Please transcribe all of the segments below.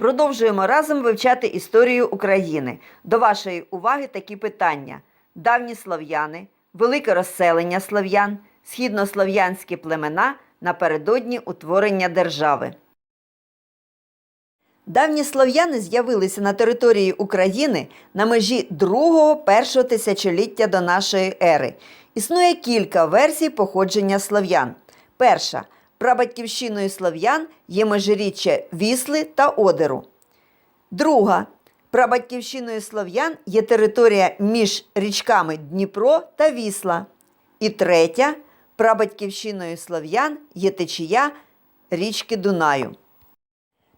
Продовжуємо разом вивчати історію України. До вашої уваги такі питання: давні слов'яни, велике розселення слов'ян, східнослов'янські племена напередодні утворення держави. Давні слов'яни з'явилися на території України на межі другого першого тисячоліття до нашої ери. Існує кілька версій походження слов'ян. Перша прабатьківщиною слов'ян є межиріччя Вісли та Одеру. Друга прабатьківщиною слов'ян є територія між річками Дніпро та Вісла. І третя прабатьківщиною слов'ян є течія річки Дунаю.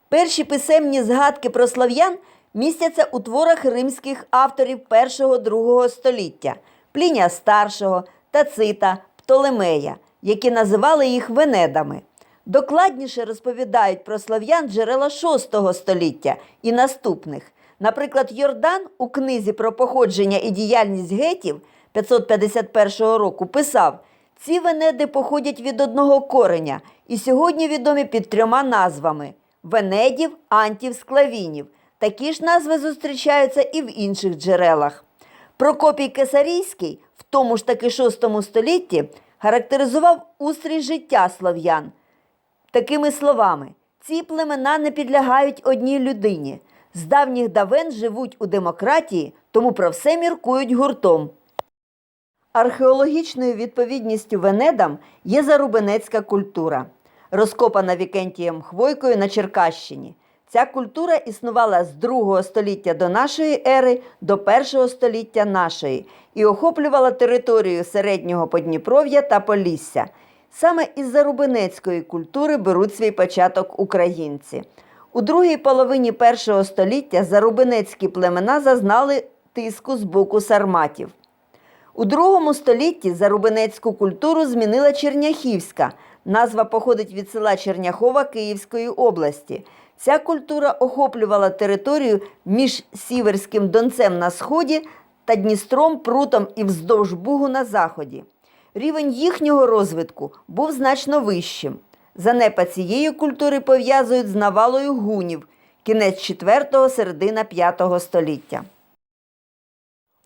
Перші писемні згадки про слов'ян містяться у творах римських авторів 1-2 століття Плінія Старшого, Тацита, Птолемея, які називали їх венедами. Докладніше розповідають про слов'ян джерела 6 століття і наступних. Наприклад, Йордан у книзі про походження і діяльність гетів 551 року писав: ці венеди походять від одного кореня і сьогодні відомі під трьома назвами венедів, антів, склавінів. Такі ж назви зустрічаються і в інших джерелах. Прокопій Кесарійський в тому ж таки VI столітті характеризував устрій життя слов'ян такими словами: ці племена не підлягають одній людині. З давніх давен живуть у демократії, тому про все міркують гуртом. Археологічною відповідністю Венедам є зарубинецька культура, розкопана Вікентієм Хвойкою на Черкащині. Ця культура існувала з 2 століття до нашої ери до 1 століття нашої і охоплювала територію середнього Подніпров'я та Полісся. Саме із зарубинецької культури беруть свій початок українці. У другій половині першого століття зарубинецькі племена зазнали тиску з боку сарматів. У другому столітті зарубинецьку культуру змінила Черняхівська. Назва походить від села Черняхова Київської області. Ця культура охоплювала територію між Сіверським Донцем на сході та Дністром, Прутом і вздовж Бугу на заході. Рівень їхнього розвитку був значно вищим. Занепад цієї культури пов'язують з навалою гунів кінець 4-го, середина 5 століття.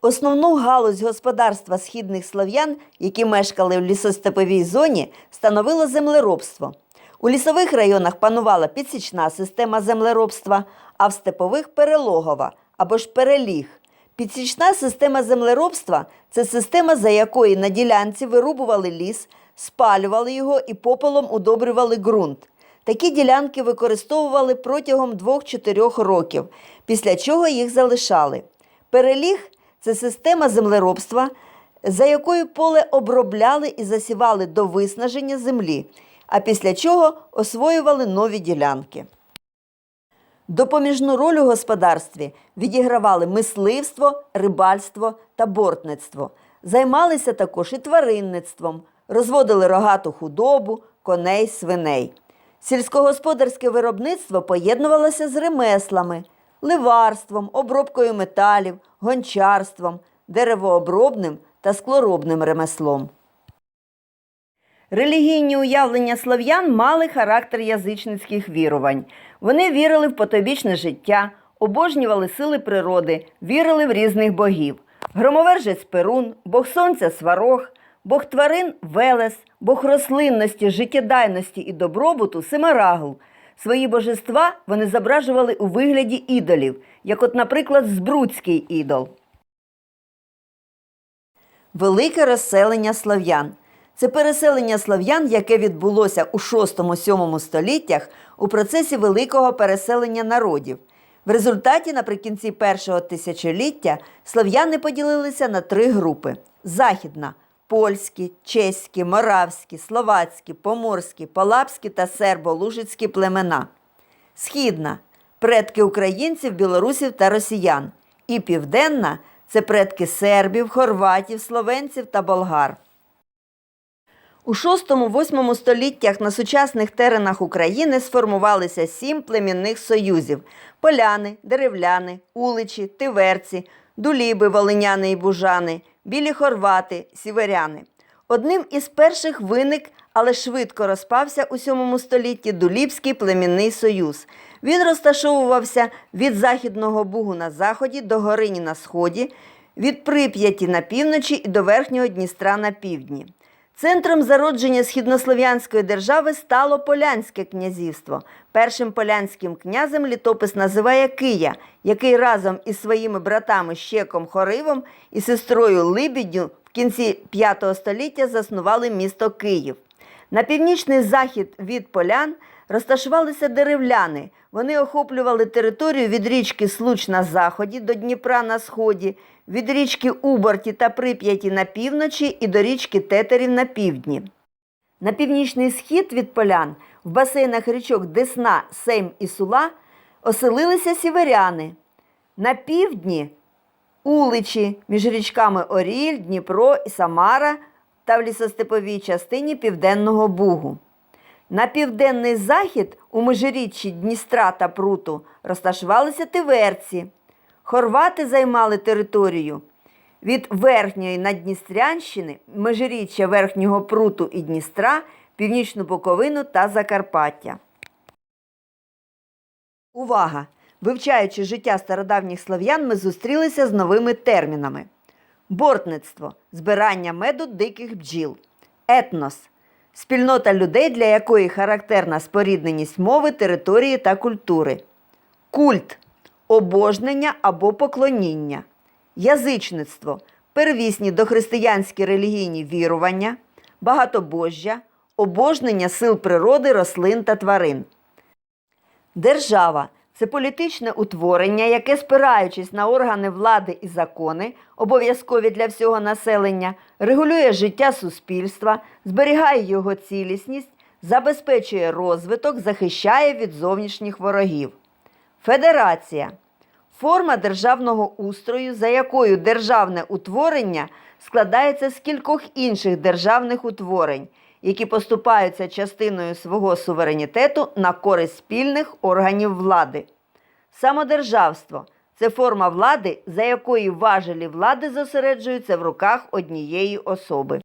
Основну галузь господарства східних слов'ян, які мешкали в лісостеповій зоні, становило землеробство. У лісових районах панувала підсічна система землеробства, а в степових перелогова або ж переліг. Підсічна система землеробства це система, за якої на ділянці вирубували ліс, спалювали його і попелом удобрювали ґрунт. Такі ділянки використовували протягом 2-4 років, після чого їх залишали. Переліг це система землеробства, за якою поле обробляли і засівали до виснаження землі, а після чого освоювали нові ділянки. Допоміжну роль у господарстві відігравали мисливство, рибальство та бортництво. Займалися також і тваринництвом, розводили рогату худобу, коней, свиней. Сільськогосподарське виробництво поєднувалося з ремеслами, ливарством, обробкою металів, гончарством, деревообробним та склоробним ремеслом. Релігійні уявлення слов'ян мали характер язичницьких вірувань. Вони вірили в потобічне життя, обожнювали сили природи, вірили в різних богів. Громовержець Перун, бог сонця Сварог, бог тварин Велес, бог рослинності, життєдайності і добробуту Семарагл. Свої божества вони зображували у вигляді ідолів, як от, наприклад, Збруцький ідол. Велике розселення слав'ян. Це переселення слав'ян, яке відбулося у 6-7 століттях у процесі великого переселення народів. В результаті наприкінці першого тисячоліття слав'яни поділилися на три групи: західна польські, чеські, моравські, словацькі, поморські, полапські та сербо-лужицькі племена. Східна предки українців, білорусів та росіян. І південна це предки сербів, хорватів, словенців та болгар. У 6-8 століттях на сучасних теренах України сформувалися сім племінних союзів: поляни, деревляни, уличі, тиверці, дуліби, волиняни і бужани, білі хорвати, сіверяни. Одним із перших виник але швидко розпався у 7 столітті Дуліпський племінний союз. Він розташовувався від Західного Бугу на заході до Горині на сході, від Прип'яті на півночі і до Верхнього Дністра на півдні. Центром зародження східнослов'янської держави стало Полянське князівство. Першим полянським князем літопис називає Кия, який разом із своїми братами Щеком Хоривом і сестрою Либідню в кінці V століття заснували місто Київ. На північний захід від полян розташувалися деревляни. Вони охоплювали територію від річки Случ на заході до Дніпра на сході, від річки Уборті та Прип'яті на півночі і до річки Тетерів на півдні. На північний схід від полян в басейнах річок Десна, Сейм і Сула оселилися сіверяни. На півдні Уличі між річками Оріль, Дніпро і Самара та в лісостеповій частині Південного Бугу. На південний захід у межиріччі Дністра та Пруту розташувалися тиверці. Хорвати займали територію від Верхньої Надністрянщини, межиріччя Верхнього Пруту і Дністра, Північну Буковину та Закарпаття. Увага! Вивчаючи життя стародавніх слов'ян, ми зустрілися з новими термінами: бортництво збирання меду диких бджіл, етнос спільнота людей, для якої характерна спорідненість мови, території та культури, культ обожнення або поклоніння, язичництво первісні дохристиянські релігійні вірування, багатобожжя, обожнення сил природи, рослин та тварин. Держава це політичне утворення, яке, спираючись на органи влади і закони, обов'язкові для всього населення, регулює життя суспільства, зберігає його цілісність, забезпечує розвиток, захищає від зовнішніх ворогів. Федерація форма державного устрою, за якою державне утворення складається з кількох інших державних утворень, які поступаються частиною свого суверенітету на користь спільних органів влади. Самодержавство це форма влади, за якої важелі влади зосереджуються в руках однієї особи.